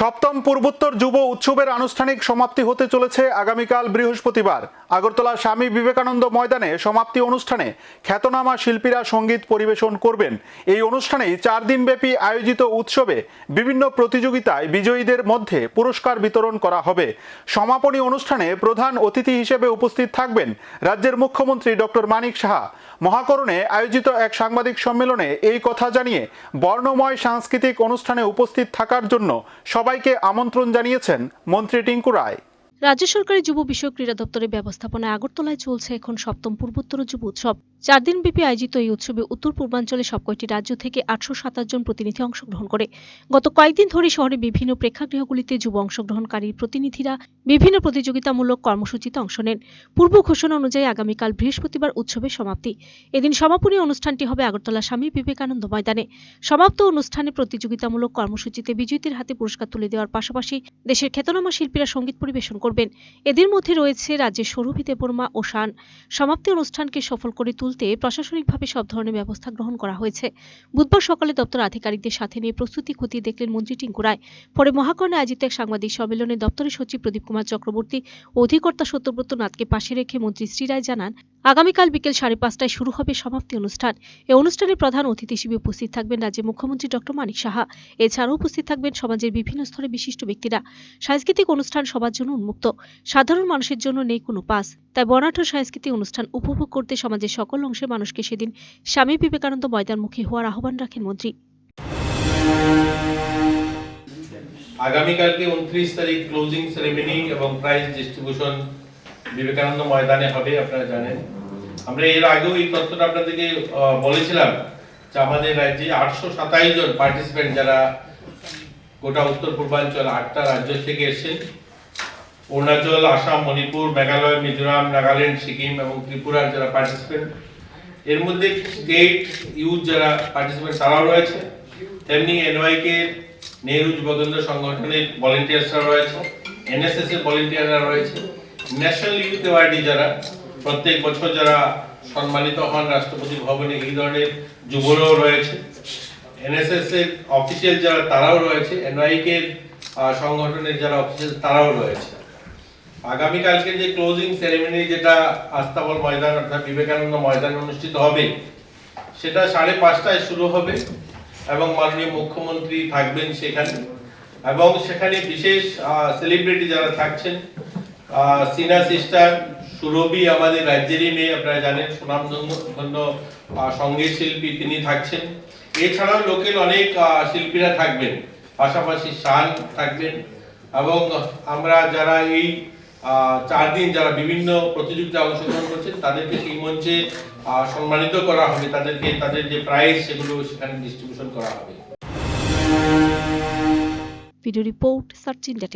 সপ্তম পূর্বোত্তর যুব উৎসবের আনুষ্ঠানিক সমাপ্তি হতে চলেছে আগামীকাল বৃহস্পতিবার। আগরতলা স্বামী বিবেকানন্দ ময়দানে সমাপ্তি অনুষ্ঠানে খ্যাতনামা শিল্পীরা সংগীত পরিবেশন করবেন। এই অনুষ্ঠানেই চার দিনব্যাপী আয়োজিত উৎসবে বিভিন্ন প্রতিযোগিতায় বিজয়ীদের মধ্যে পুরস্কার বিতরণ করা হবে। সমাপনী অনুষ্ঠানে প্রধান অতিথি হিসেবে উপস্থিত থাকবেন রাজ্যের মুখ্যমন্ত্রী ডক্টর মানিক সাহা। মহাকরণে আয়োজিত এক সাংবাদিক সম্মেলনে এই কথা জানিয়ে বর্ণময় সাংস্কৃতিক অনুষ্ঠানে উপস্থিত থাকার জন্য সবাইকে আমন্ত্রণ জানিয়েছেন মন্ত্রী টিঙ্কু রায়। রাজ্য সরকারের যুব বিষয়ক ক্রীড়া দপ্তরের ব্যবস্থাপনায় আগরতলায় চলছে এখন সপ্তম পূর্বোত্তর যুব উৎসব। চার দিনব্যাপী আয়োজিত এই উৎসবে উত্তর পূর্বাঞ্চলে সব কয়টি রাজ্য থেকে আটশো সাতাশ জন প্রতিনিধি অংশগ্রহণ করে। গত কয়েকদিন ধরে শহরে বিভিন্ন প্রেক্ষাগৃহগুলিতে যুব অংশগ্রহণকারী প্রতিনিধিরা বিভিন্ন প্রতিযোগিতামূলক কর্মসূচিতে অংশ নেন। পূর্ব ঘোষণা অনুযায়ী আগামীকাল বৃহস্পতিবার উৎসবের সমাপ্তি। এদিন সমাপনী অনুষ্ঠানটি হবে আগরতলা স্বামী বিবেকানন্দ ময়দানে। সমাপ্ত অনুষ্ঠানে প্রতিযোগিতামূলক কর্মসূচিতে বিজয়ীদের হাতে পুরস্কার তুলে দেওয়ার পাশাপাশি দেশের খ্যাতনামা শিল্পীরা সংগীত পরিবেশন করবেন। এদের মধ্যে রয়েছে রাজ্যের সৌরভী দেববর্মা ও শান। সমাপ্তি অনুষ্ঠানকে সফল করে তুলতে প্রশাসনিকভাবে সব ধরনের ব্যবস্থা গ্রহণ করা হয়েছে। বুধবার সকালে দপ্তর আধিকারিকদের সাথে নিয়ে প্রস্তুতি খতিয়ে দেখলেন মন্ত্রী টিঙ্কু রায়। পরে মহাকর্ণে আয়োজিত এক সাংবাদিক সম্মেলনে দপ্তরের সচিব প্রদীপ কুমার চক্রবর্তী ও অধিকর্তা সত্যব্রত নাথকে পাশে রেখে মন্ত্রী শ্রী রায় জানান আগামীকাল বিকেল সাড়ে পাঁচটায় শুরু হবে সমাপ্তি অনুষ্ঠান। এই অনুষ্ঠানে প্রধান অতিথি হিসেবে উপস্থিত থাকবেন রাজ্যের মুখ্যমন্ত্রী ডক্টর মানিক সাহা। এছাড়াও উপস্থিত থাকবেন সমাজের বিভিন্ন স্তরে বিশিষ্ট ব্যক্তিরা। সাংস্কৃতিক অনুষ্ঠান সবার জন্য উন্মুক্ত। সাধারণ মানুষের জন্য নেই কোনো পাস। তাই বর্ণাঢ্য সাংস্কৃতিক অনুষ্ঠান উপভোগ করতে সমাজের সকল অংশের মানুষকে সেদিন স্বামী বিবেকানন্দ ময়দানমুখী হওয়ার আহ্বান রাখেন মন্ত্রী। আগামীকালকে উনত্রিশ তারিখ ক্লোজিং সেরেমনি এবং প্রাইজ ডিস্ট্রিবিউশন বিবেকানন্দ ময়দানে হবে, আপনারা জানেন। আমরা এর আগেও এই তথ্যটা আপনাদেরকে বলেছিলাম যে আমাদের রাজ্যে আটশো সাতাইশ জন পার্টিসিপেন্ট যারা গোটা উত্তর পূর্বাঞ্চল আটটা রাজ্য থেকে এসেছেন। অরুণাচল, আসাম, মণিপুর, মেঘালয়, মিজোরাম, নাগাল্যান্ড, সিকিম এবং ত্রিপুরার যারা পার্টিসিপেন্ট এর মধ্যে স্টেট ইউথ যারা পার্টিসিপেন্ট তারাও রয়েছে। তেমনি এনওয়াইকে নেহরু যুবকেন্দ্র সংগঠনের ভলেন্টিয়ার্সরা রয়েছে। এনএসএস এর ভলেন্টিয়াররা রয়েছে। ন্যাশনাল ইউথ অ্যাওয়ার্ডি যারা প্রত্যেক বছর যারা সম্মানিত হন রাষ্ট্রপতি ভবনে, এই ধরনের যুবরাও রয়েছে। এনএসএস এর অফিসিয়াল যারা, তারাও রয়েছে। এনওয়াইকে সংগঠনের যারা অফিসিয়াল তারাও রয়েছে। আগামীকালকে যে ক্লোজিং সেরেমনি যেটা আস্তাবল ময়দান, অর্থাৎ বিবেকানন্দ ময়দান অনুষ্ঠিত হবে, সেটা সাড়ে পাঁচটায় শুরু হবে এবং মাননীয় মুখ্যমন্ত্রী থাকবেন সেখানে। এবং সেখানে বিশেষ সেলিব্রিটি যারা থাকছেন সিনা সিস্টার সুরভি আমাদের রাজ্যেরই মেয়ে, আপনারা জানেন সুনামধন্য সংগীত শিল্পী তিনি থাকছেন। এছাড়াও লোকের অনেক শিল্পীরা থাকবেন, পাশাপাশি শান থাকবেন এবং আমরা যারা এই চার দিন যারা বিভিন্ন প্রতিযোগিতায় অংশগ্রহণ করছেন, তাদেরকে সেই মঞ্চে সম্মানিত করা হবে। তাদেরকে, তাদের যে প্রাইজ, সেগুলো সেখানে ডিস্ট্রিবিউশন করা হবে। Video report search India